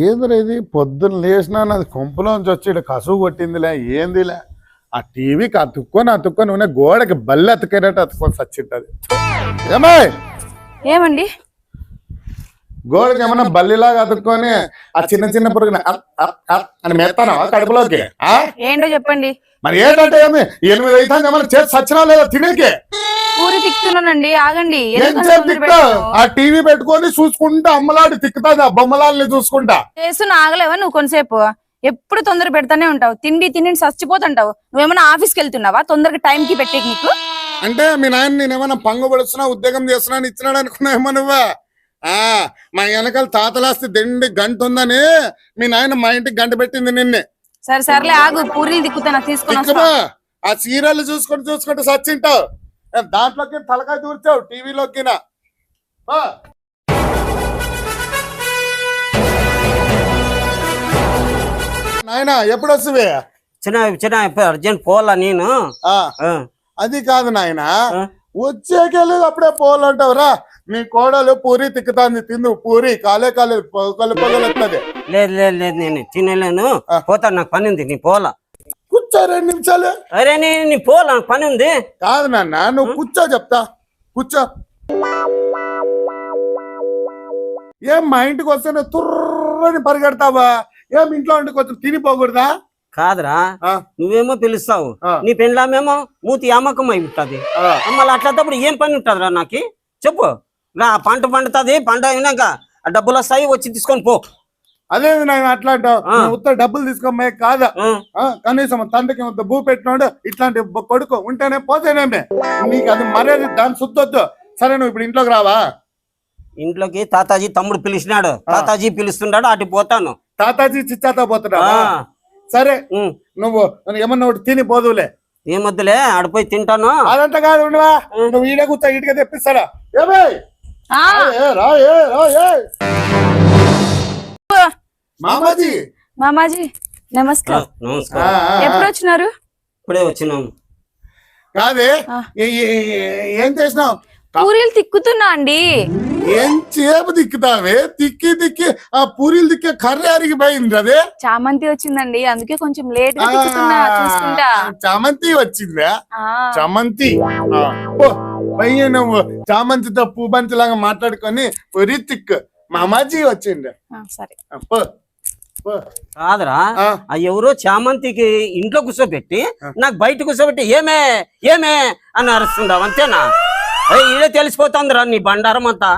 ఏందిరా ఇది? పొద్దున్న లేచినా నాది కొంపలోంచి వచ్చి ఈడ కసువు కొట్టిందిలే ఏందిలే? ఆ టీవీకి అతుక్కొని అతుక్కొని ఉన్న గోడకి బల్లి అతుకేనట్టు అతుక్కొని సచ్చింటది ఏమాయ్ ఏమండి? గోడకి ఏమన్నా బల్లిలాగా అతుక్కొని ఆ చిన్న చిన్న పురుగుని అని మెత్తానా కడుపులోకి? ఏంటో చెప్పండి. మరి ఏంటంటే ఏమి? ఎనిమిది అయితే ఏమన్నా చేసి సచ్చినా లేదా తినేకి? పూరి తిక్కుతున్నానండి ఆగండి? ఆ టీవీ పెట్టుకొని చూసుకుంటా అమ్మలాడి తిక్కుతాది ఆ బొమ్మలాల్ని చూసుకుంటా. చేస్తున్న ఆగలేవా నువ్వు కొంతసేపు? ఎప్పుడు తొందర పెడతానే ఉంటావు. తిండి తిండి చచ్చిపోతుంటావు. నువ్వేమన్నా ఆఫీస్కి వెళ్తున్నావా? తొందరగా టైం కి పెట్టేకి నీకు? అంటే మీ నాయన నేనేమన్నా పంగు పడుస్తున్నా ఉద్యోగం చేస్తున్నా ఇచ్చినాడు అనుకున్నావేమో నువ్వా? ఆ మా వెనకాల తాతలాస్తి దిండి గంట ఉందని మీ నాయన మా ఇంటికి గంట పెట్టింది నిన్నే. సరే సర్లే ఆగు పూరీలు తీసుకొని వస్తా. ఆ సీరియల్ చూసుకుంటూ చూసుకుంటూ సచ్చింటావు. ఏ, దాంట్లోకి తలకాయ దూర్చావు టీవీలోకి నాయన ఎప్పుడు వస్తువే చిన్న చిన్న ఇప్పుడు అర్జెంట్ పోలా నేను? ఆ, ఆ, అది కాదు నాయన ఆ. వచ్చేకెళ్ళి అప్పుడే పోవాలంటావురా నీ కోడలు పూరి తిక్కుతాంది తిందు పూరి. కాలే కాలే పొగలు పొగలు వస్తుంది లేదు లేదు లేదు నేను తినలేను. పోతా నాకు పని ఉంది నీ పోలా కూర్చో రెండు నిమిషాలు. అరే నేను నీ పోలా నాకు పని ఉంది. కాదు నాన్న నువ్వు కూర్చో చెప్తా. కూర్చో. ఏం మా ఇంటికి వస్తేనే తుర్రని పరిగెడతావా? ఏం ఇంట్లో ఉండి కొంచెం తినిపోకూడదా కాదురా నువ్వేమో పిలుస్తావు. నీ పెండ్లామేమో మూతి అమ్మకం అయి ఉంటది. మళ్ళీ అట్లాంటప్పుడు ఏం పని ఉంటుందిరా నాకు? చెప్పు. రా పంట పండుతుంది పంట అయినాక ఆ డబ్బులు వస్తాయి వచ్చి తీసుకొని పో. అదేది నేను అట్లా అంటావు? ఆ. నువ్వు ఉత్త డబ్బులు తీసుకోమే కాదా? కనీసం తండ్రికి భూ పెట్టినాడు ఇట్లాంటి కొడుకు ఉంటేనే పోతేనేమే. నీకు అది మర్యాద దాని సుద్దొద్దు. సరే నువ్వు ఇప్పుడు ఇంట్లోకి రావా? ఇంట్లోకి తాతాజీ తమ్ముడు పిలిచినాడు. తాతాజీ పిలుస్తున్నాడు అటు పోతాను. తాతాజీ చిచ్చాతో పోతున్నావా ఆ. సరే. ఉమ్, నువ్వు ఏమన్నా ఒకటి తిని పోదులే ఏమొద్దులే? ఆడిపోయి తింటాను. అదంతా కాదు ఉండవా నువ్వు ఈడ కూర్చో ఇటుక తెప్పిస్తాడా? ఏమే ఆ, ఏ, రా ఏ రా ఏ. మామాజీ. మామాజీ నమస్కారం. నమస్కారం. ఎప్పుడు. వచ్చినారు ఇప్పుడే వచ్చినాం. కాదే ఏం చేసినావు? పూరీలు తిక్కుతున్నా అండి. ఏం చేపు దిక్కుతావే తిక్కి తిక్కి ఆ పూరీలు దిక్కే కర్ర అరిగిపోయింది అదే? చామంతి వచ్చిందండి. అందుకే కొంచెం లేట్గా తిక్కుతున్నా చూసుకుంటా. చామంతి వచ్చిందా? ఆ, చామంతి. నువ్వు చామంతితో పూబంతి లాగా మాట్లాడుకొని పొరి తిక్కు. మామాజీ వచ్చిండు సరే. కాదురా ఆ, ఎవరో చామంతికి ఇంట్లో కూర్చోబెట్టి నాకు బయట కూర్చోబెట్టి ఏమే ఏమే అని అరుస్తుండవు అంతేనా? ఈడే తెలిసిపోతుందిరా నీ బండారం అంతా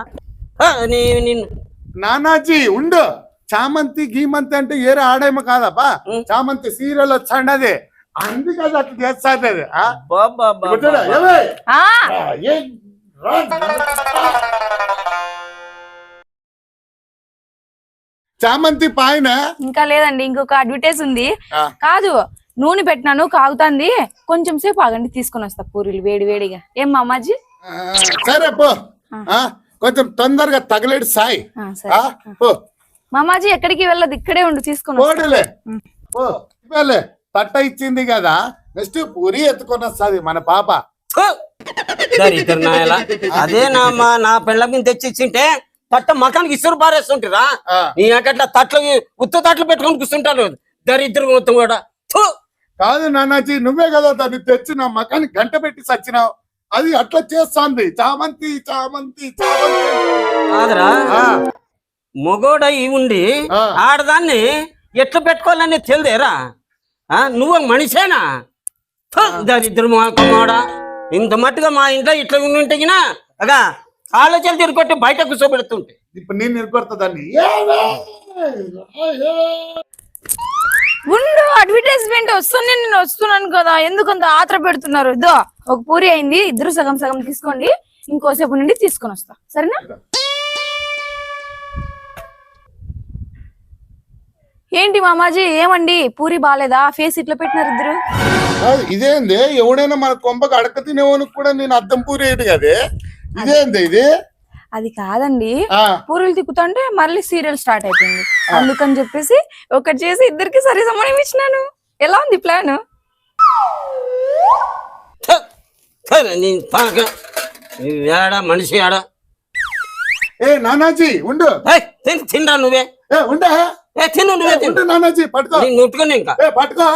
ఆ, నీ- నిన్ను నానాజీ ఉండు చామంతి గీమంతి అంటే ఏరే ఆడేమో కాదబ్బా. చామంతి సీరియల్ వచ్చాండది అందుకే అది అట్లా చేస్తాది అది ఆ? బాబా ఇప్పుడు చూడు, ఏమే? ఆ ఆ, ఏం? రా. చామంతి పాయన ఇంకా లేదండి ఇంకొక అడ్వర్టైజ్ ఉంది. కాదు నూనె పెట్టినాను కాగుతాంది కొంచెం సేపు ఆగండి తీసుకొని వస్తా పూరీలు వేడి వేడిగా ఏం మామాజీ సరే పో. కొంచెం తొందరగా తగలేడు సాయి. మామాజీ ఎక్కడికి వెళ్ళదు ఇక్కడే ఉండు తీసుకొని వెళ్ళే తట్ట ఇచ్చింది కదా నెక్స్ట్ పూరి ఎత్తుకొని వస్తుంది మన పాప. అదే నా మా నా పెళ్ళ మీద తెచ్చి ఇచ్చింటే తట్ట మకానికి ఇసురు పారేస్తుంటారా. ఆ, నీ అట్లా తట్లు ఉత్త తట్లు పెట్టుకొని కూర్చుంటారు. దరిద్రం మొత్తం కూడా! కాదు నానాజీ నువ్వే కదా దాన్ని తెచ్చి నా మకాన్ని గంట పెట్టి సచ్చినావు. అది అట్లా చేస్తాంది. చామంతి చామంతి కాదురా. మొగోడై ఉండి. ఆడదాన్ని ఎట్లా పెట్టుకోవాలని తెలిదేరా? ఆ, నువ్వు మనిషేనా! దరిద్రం ఇంత మట్టుగా మా ఇంట్లో ఇట్లా ఉంటే అగా ఆలోచనలు తిరుగొట్టి బయట కూర్చోబెడుతుంటే. ఇప్పుడు నేను నిలబడతా దాన్ని. ఉండు అడ్వర్టైజ్మెంట్ వస్తుంది నేను వస్తున్నాను కదా. ఎందుకంత ఆత్ర పెడుతున్నారు? ఇదో ఒక పూరి అయింది. ఇద్దరు సగం సగం తీసుకోండి. ఇంకోసేపు నుండి తీసుకొని వస్తా. సరేనా? ఏంటి మామాజీ ఏమండి? పూరి బాలేదా? ఫేస్ ఇట్లా పెట్టినారు ఇద్దరు. ఇదేంది? ఎవడైనా మన కొంపకు అడక తినేవానికి కూడా నేను అద్దం పూరి వేయడు కదే. ఇదేంది ఇది? అది కాదండి. పూరీలు తిక్కుతుంటే మళ్ళీ సీరియల్ స్టార్ట్ అయిపోయింది. అందుకని చెప్పేసి ఒకటి చేసి ఇద్దరికి సరి సమానం ఇచ్చినాను. ఎలా ఉంది ప్లాన్? ఏడ మనిషి ఆడ ఏ నానాజీ ఉండు. తినరా నువ్వే? ఏ ఉండే? ఏ తిను నువ్వే తిను. ఉండు నానాజీ పట్టుకో. ముట్టుకుని ఇంకా. ఏ పట్టుకో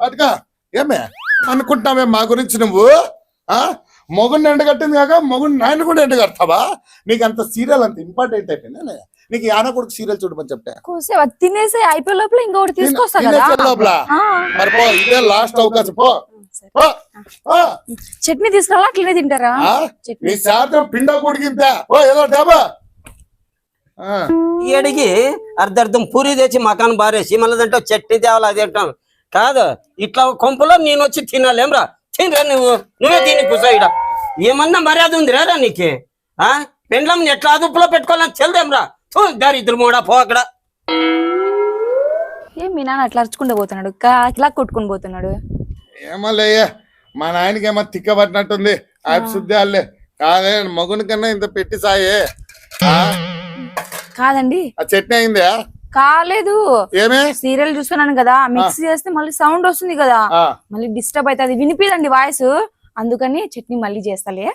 పట్టుకో. ఏమే అనుకుంటావే మా గురించి నువ్వు? ఆ? మొగుడిని ఎండగట్టింది కాక మొగుడిని నాయన కూడా ఎండగడతావా? నీకు అంత సీరియల్ అంత ఇంపార్టెంట్ అయిపోయిందా నీకు ఈ ఆన కొడుకు సీరియల్ చూడమని చెప్తే. తినేసి అయిపోయే లోపల ఇంకొకటి తీసుకొస్తా లోపల. మరి పో ఇదే లాస్ట్ అవకాశం. పో. చట్నీ తీసుకురావాలా? అట్లనే తింటారా? నీ శాతం పిండ కొడికింతా ఓ ఏదో ఈ అడిగి అర్ధర్థం పూరి తెచ్చి మకాన్ బారేసి మళ్ళీ దాంట్లో చట్నీ తేవాలి అది అంటాం కాదు ఇట్లా కొంపలో నేను వచ్చి తినాలేమ్రా తినరా నువ్వు. నువ్వే తిని కూసా ఇడ ఏమన్నా మర్యాద ఉందిరా రా నీకు? ఆ? పెండ్లం ఎట్లా అదుపులో పెట్టుకోవాలని తెలిదేమ్రా థూ, దరిద్రం కూడా పో అక్కడ. ఏం మీ నాన్న అట్లా అరుచుకుంటూ పోతున్నాడు? ఇలా కొట్టుకుని పోతున్నాడు? ఏమో లేయ్యా మా నాయనకి ఏమో తిక్క పట్టినట్టుంది. ఆయన శుద్ధి అల్లే. కాదే మగుని కన్నా ఇంత పెట్టి సాయే. ఆ, కాదండి. ఆ చట్నీ అయిందా? కాలేదు. సీరియల్ చూస్తున్నాను కదా మిక్స్ చేస్తే మళ్ళీ సౌండ్ వస్తుంది కదా. మళ్ళీ డిస్టర్బ్ అవుతుంది వినిపిదండి వాయిస్. అందుకని చట్నీ మళ్ళీ చేస్తాలే.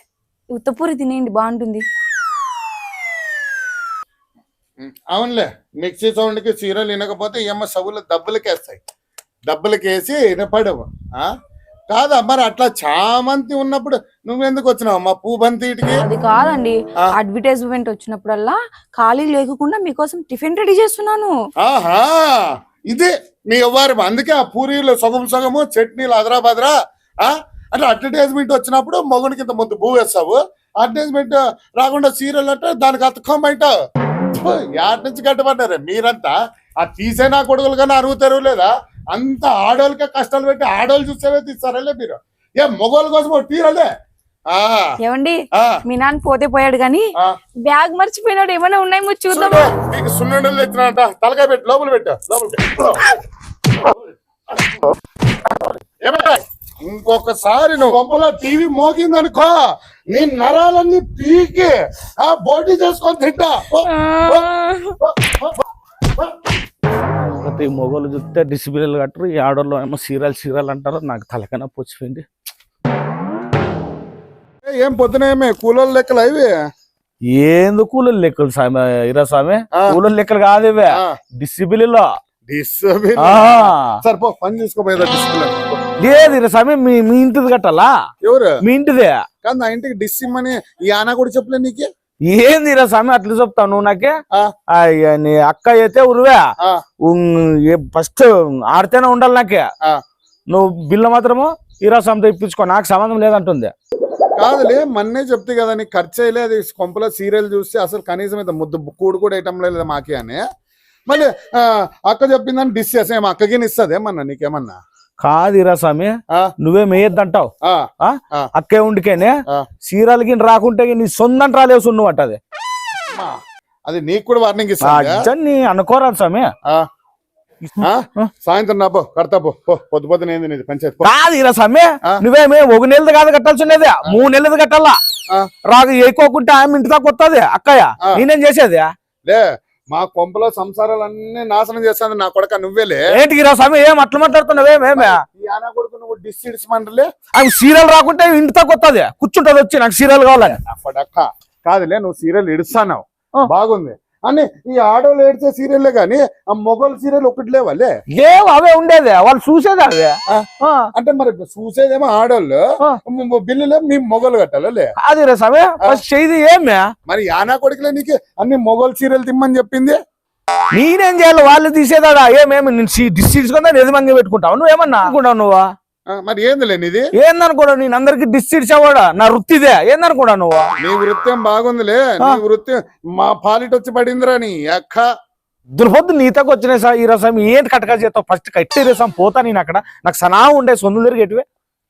ఉత్తపూరి తినేయండి బాగుంటుంది. అవునులే. మిక్సీ సౌండ్కి సీరియల్ వినకపోతే ఏమో సవులు దెబ్బలకేస్తాయి దెబ్బలకేసి వినపడవు. ఆ? కాదా మరి అట్లా చామంతి ఉన్నప్పుడు నువ్వెందుకు వచ్చినావు? మా పూ బంతి ఇటుకి? అది కాదండి. అడ్వర్టైజ్మెంట్ వచ్చినప్పుడల్లా ఖాళీ లేకుండా మీకోసం టిఫిన్ రెడీ చేస్తున్నాను. ఆహా! ఇదే మీ వ్యవహారం. అందుకే ఆ పూరీలు సగం సగము చట్నీలు అదరా బదరా ఆ? అంటే అడ్వర్టైజ్మెంట్ వచ్చినప్పుడు మొగుడికి ఇంత ముందు భూ వేస్తావు. అడ్వర్టైజ్మెంట్ రాకుండా సీరియల్ అంటే దానికి అతకం బయట యాడ్ నుంచి కట్టబడ్డారు మీరంతా. ఆ తీసే నా కొడుకులు కానీ అరుగుతారు లేదా? అంత ఆడోళ్ళకే కష్టాలు పెట్టి ఆడోళ్ళు చూసేవే తీస్తారలే మీరు? ఏ మొగోళ్ళ కోసం తీరలే ఏమండి? మీ నాన్న పోతే పోయాడు గాని. బ్యాగ్ మర్చిపోయినాడు. ఏమైనా ఉన్నాయేమో చూద్దాం చూడు, నీకు సున్నుండలు తెచ్చినంట తలకాయ పెట్టు లోపల పెట్టు లోపల? ఇంకొకసారి నువ్వు గొప్పలో టీవీ మోగిందనుకో నీ నరాలన్నీ పీకి ఆ బోటీ చేసుకొని తింటా. ప్రతి మొగోళ్ళు చూస్తే డిసిప్లిన్ కట్టరు ఈ ఆడోళ్ళు ఏమో సీరియల్ సీరియల్ అంటారు నాకు తలకన పొచ్చిపోయింది ఏ, పొద్దునేమే కూలోళ్ళ లెక్కలు అవి ఏంది కూలీలు లెక్కలు స్వామి ఇరా స్వామి ఆ. కూలీలు లెక్కలు కాదు ఇవే. ఆ, డిసిప్లిన్ డిస్టర్బింగ్. ఆ. సరే పో పని తీసుకోపోయేదా డిస్ప్లిన్ లేదు ఇరా స్వామి మీ మీ ఇంటిది కట్టాలా? ఎవరు? మీ ఇంటిదే? కానీ నా ఇంటికి డిస్ ఇమ్మని ఈ ఆన కూడా చెప్పలే నీకే? ఏంది ఇరా స్వామి అట్లా చెప్తావు? నువ్వు నాకే? నీ అక్క అయితే ఉరువే. ఆ, ఫస్ట్ ఆడితేనే ఉండాలి నాకే. నువ్వు బిల్లు మాత్రము ఇరా స్వామితో ఇప్పించుకో నాకు సంబంధం లేదంటుంది. కాదులే మొన్నే చెప్తే కదా నీకు ఖర్చు అయ్యలే అది కొంపలో సీరియల్ చూస్తే అసలు కనీసం ఇంత ముద్దు కూడు కూడా వేయటం లేదు మాకి అని. మళ్ళీ అక్క చెప్పిందని డిస్ చేసా ఏమో అక్కకి ఇస్తుంది ఏమన్నా నీకేమన్నా? కాదు ఇరా స్వామి నువ్వే మేయద్దంటావు. అక్కే ఉండికేనే. సీరాలకి రాకుంటే నీ సొంతం రాలేవు సున్ను అంటది అమ్మా, అది నీకు కూడా వార్నింగ్ ఇస్తా నీ అనుకోరాదు స్వామి. సాయంత్రం నా పో కడతా పో పో, పొద్దు పొద్దున ఏంది నీది పంచాయతీ. కాదు ఇరా స్వామి ఆ. నువ్వేమే ఒక నెలది కాదు కట్టాల్సి ఉండేది. మూడు నెలది కట్టాలా. రాకు ఎక్కువకుంటే ఆమె ఇంటి దాకా వస్తుంది అక్కయ్య. నేనేం చేసేది? లే మా కొంపలో సంసారాలన్నీ నాశనం చేస్తాను నా కొడక నువ్వేలే. ఏంటి ఇరా స్వామి? ఏం అట్లా మాట్లాడుతున్నావేమేమే ఈ ఆనా కొడుకు నువ్వు డిస్ ఇడిచమంటలే ఆమె సీరియల్ రాకుంటే ఇంటి దాకా వస్తుంది కూర్చుంటది వచ్చి నాకు సీరియల్ కావాలని. అప్పడక్క. కాదులే నువ్వు సీరియల్ ఇడుస్తాన్నావు. ఆ. బాగుంది. అని ఈ ఆడోళ్ళు ఏడ్చే సీరియల్లే గాని ఆ మొగల్ సీరియల్ ఒకటి లేవాలే. లేవు అవే ఉండేది వాళ్ళు చూసేది అవే. అంటే మరి చూసేదేమో ఆడోళ్ళు ఆ. మ- బిల్లులే మీ మొగలు కట్టాలే కాదు ఇరా స్వామి ఫస్ట్ చేయది ఏమే? మరి యానా కొడుకులే నీకు అన్ని మొగల్ సీరియల్ తిమ్మని చెప్పింది? నేనేం చేయాలి? వాళ్ళు తీసేదాడా? ఏమేమి? నేను ఎది మంది పెట్టుకుంటావు? నువ్వేమన్నా? అనుకుంటావు నువ్వు? మరి ఏందిలే నీది? ఏందనుకోడా నేను అందరికి అవ్వడా నా వృత్తిదే. ఏందనుకోడా నువ్వు? నీ వృత్తి ఏం బాగుందిలే నీ వృత్తి మా పాలిట వచ్చి పడిందిరా నీ అక్క. దుర్పొద్దు నీతకు వచ్చినాయి సార్ ఈ రసం. ఏంటి కట్టగా చేస్తావు? ఫస్ట్ కట్టి రసం పోతా నేను అక్కడ. నాకు సనా ఉండే సొందులు తిరిగేటివే.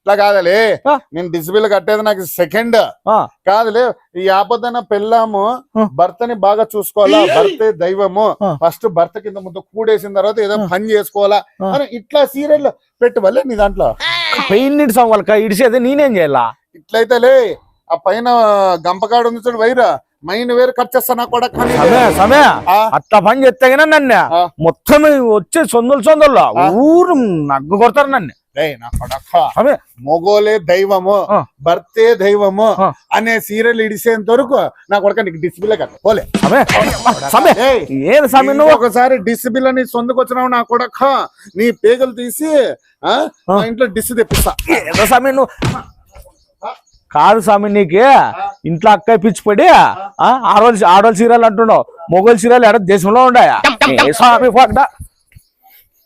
ఇట్లా కాదలే. నేను డిసిబిల్ కట్టేది నాకు సెకండ్. కాదులే ఈ ఆపదన పెళ్ళాము. భర్తని బాగా చూసుకోవాలా భర్తే దైవము. ఫస్ట్ భర్త కింద ముందు కూడేసిన తర్వాత ఏదో. పని చేసుకోవాలా. అని ఇట్లా సీరియల్ పెట్టువలే నీ దాంట్లో పెయిన్ నిడిసాం వాళ్ళకి ఇడిసేది నేనేం చేయాలా ఇట్లయితేలే ఆ పైన గంపకాడు ఉంది చూడు వైరా మైన్ వేరు కట్ చేస్తా కూడా కానీ సమయ. అట్లా పని చేస్తే నన్ను. మొత్తం వచ్చే సొందులు సొందుల్లో. ఊరు నగ్గు కొడతారు నన్ను నా కొడక. మొగోలే దైవము. భర్తే దైవము. అనే సీరియల్ ఇడిసేంత వరకు నా కొడక నీకు డిస్ప్లే కదా. పోలే. ఒకసారి డిస్బిల్ అని సొందుకొచ్చినావు నా కొడక. నీ పేగలు తీసి ఆ మా ఇంట్లో డిస్ తెప్పిస్తా. స్వామి నువ్వు? కాదు స్వామి నీకు. ఇంట్లో అక్క పిచ్చి పడి ఆ, ఆడవాళ్ళు ఆడవాళ్ళు సీరియల్ అంటున్నావు. మొగోళ్ళు సీరియల్ ఎడ దేశంలో ఉన్నాయా స్వామి ఫోక్డా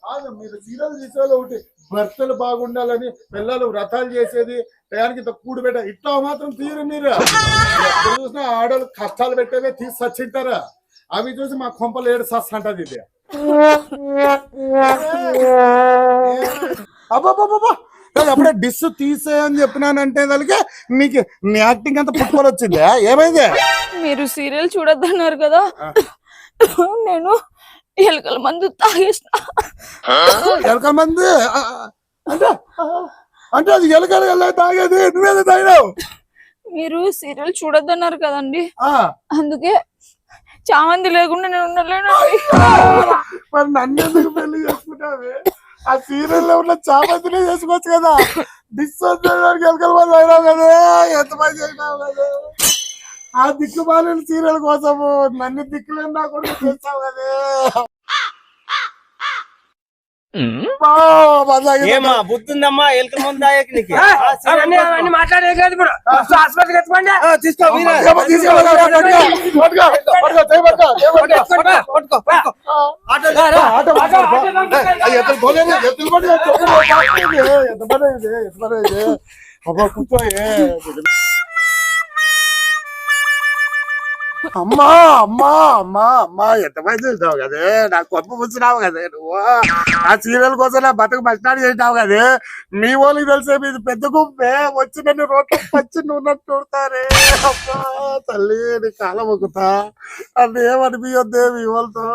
కాదు మీరు సీరియల్ తీసేవాళ్ళు ఒకటి. భర్తలు బాగుండాలని పిల్లలు వ్రతాలు చేసేది టయానికి ఇంత కూడు పెట్ట ఇట్లా మాత్రం తీరు మీరు. ఎక్కడ చూసినా ఆడవాళ్ళు కష్టాలు పెట్టేవే తీసి సచ్చింటారా అవి చూసి మా కొంపలు ఏడు సస్తంటది ఇది. అబ్బాబాబా నేను అప్పుడే డిస్ తీసే అని చెప్పినానంటే దానికి నీకు నీ యాక్టింగ్ అంతా పుట్టుకొని వచ్చింది ఏమైంది? మీరు సీరియల్ చూడొద్దన్నారు కదా. నేను ఎలుకల మందు తాగేసిన. ఎలక మంది? ఆ, అంటే అంటే అది ఎలకలు తాగేది? నువ్వేదో తాగినావు? మీరు సీరియల్ చూడొద్దన్నారు కదండి. ఆ, అందుకే చామంది లేకుండా నేను ఉండలేను మరి నన్ను ఎందుకు పెళ్ళి చేసుకుంటావే? ఆ సీరియల్లో ఉన్న చామంతినే చేసుకోవచ్చు కదా. డిస్ ఎలకల మంది అయినావు కదా. ఎంత మంది చేసినావు కదా? ఆ దిక్కుమాలిన సీరియల్ కోసము నన్ను దిక్కులేని నా కొడుకు చేస్తావు కదా ఏమా బుద్ధిందమ్మా ఎలుక ముందు తాగేకి నీకు అవన్నీ మాట్లాడేది కాదు ఇప్పుడు ఫస్ట్ హాస్పిటల్కి ఎత్తుకోండి తీసుకో వీరా. అమ్మా అమ్మా అమ్మా అమ్మా ఎంత పని చేసినావు కదే? నాకు కొత్త పుచ్చినావు కదే నువ్వు. ఆ సీరియల్ కోసం నా బతుకు బస్టాండ్ చేసినావు కదే? మీ వాళ్ళకి తెలిసే మీది పెద్ద గుంపే వచ్చి నన్ను రోడ్లు పచ్చి నువ్వు చూడతారే అమ్మా తల్లి నీ కాలం ఒక్కుతా అది ఏమనిపించొద్దే మీ వాళ్ళతో?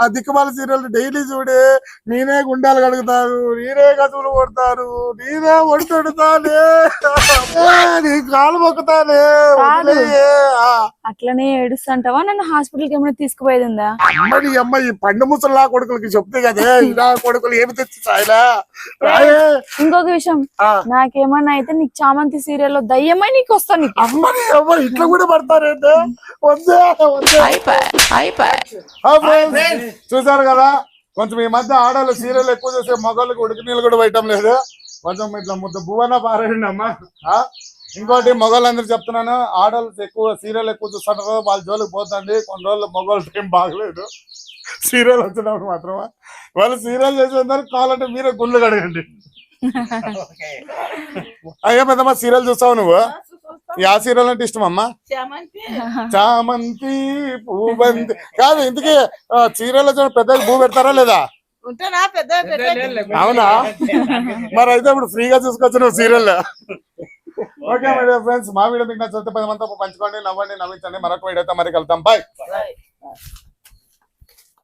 ఆ దిక్కుమాల సీరియల్ డైలీ చూడే నేనే గుండాలు కడుగుతారు నేనే కసువులు కొడతారు నేనే వండుతానే నీ కాలు మొక్కుతానే. అట్లనే ఏడుస్తుంటావా? నన్ను హాస్పిటల్కి ఏమైనా తీసుకుపోయేది ఉందా అమ్మడి అమ్మ ఈ పండు ముసలా కొడుకులకి చెప్తే కదే ఇలా కొడుకులు ఏమి తెచ్చి ఇంకొక విషయం ఆ. నాకేమన్నా అయితే నీకు చామంతి సీరియల్లో దయ్యమై నీకు వస్తా నీకు. అమ్మడి అమ్మ ఇట్లా కూడా పడతారేంటే? వద్దే చూసారు కదా? కొంచెం ఈ మధ్య ఆడవాళ్ళు సీరియల్ ఎక్కువ చూసే మగవాళ్ళకి ఉడికి నీళ్ళు కూడా వేయటం లేదు. కొంచెం ఇట్లా ముద్ద భువన పారేయండి అమ్మా. ఆ? ఇంకోటి మగవాళ్ళందరూ చెప్తున్నాను ఆడవాళ్ళు ఎక్కువ సీరియల్ ఎక్కువ చూస్తుంటారు వాళ్ళ జోలికి పోతండి కొన్ని రోజులు మగవాళ్ళ టైం బాగలేదు. సీరియల్ వచ్చినప్పుడు మాత్రమే? వాళ్ళు సీరియల్ చేసేందరూ కావాలంటే మీరే గుండ్లు కడగండి. అయ్యా పెద్దమ్మా సీరియల్ చూస్తావు నువ్వు? ఆ సీరియల్ అంటే ఇష్టం అమ్మా చామంతి పూబంతి కాదు ఇంతకీ చీరలో పెద్దగా భూ పెడతారా లేదా? అవునా? మరి అయితే ఇప్పుడు ఫ్రీగా చూసుకోవచ్చు నువ్వు సీరియల్. ఓకే మై ఫ్రెండ్స్ మా వీడియో మీకు నచ్చితే పది మంది పంచుకోండి నవ్వండి నవ్వించండి. మరొక వీడియోతో మరి కలుద్దాం. బాయ్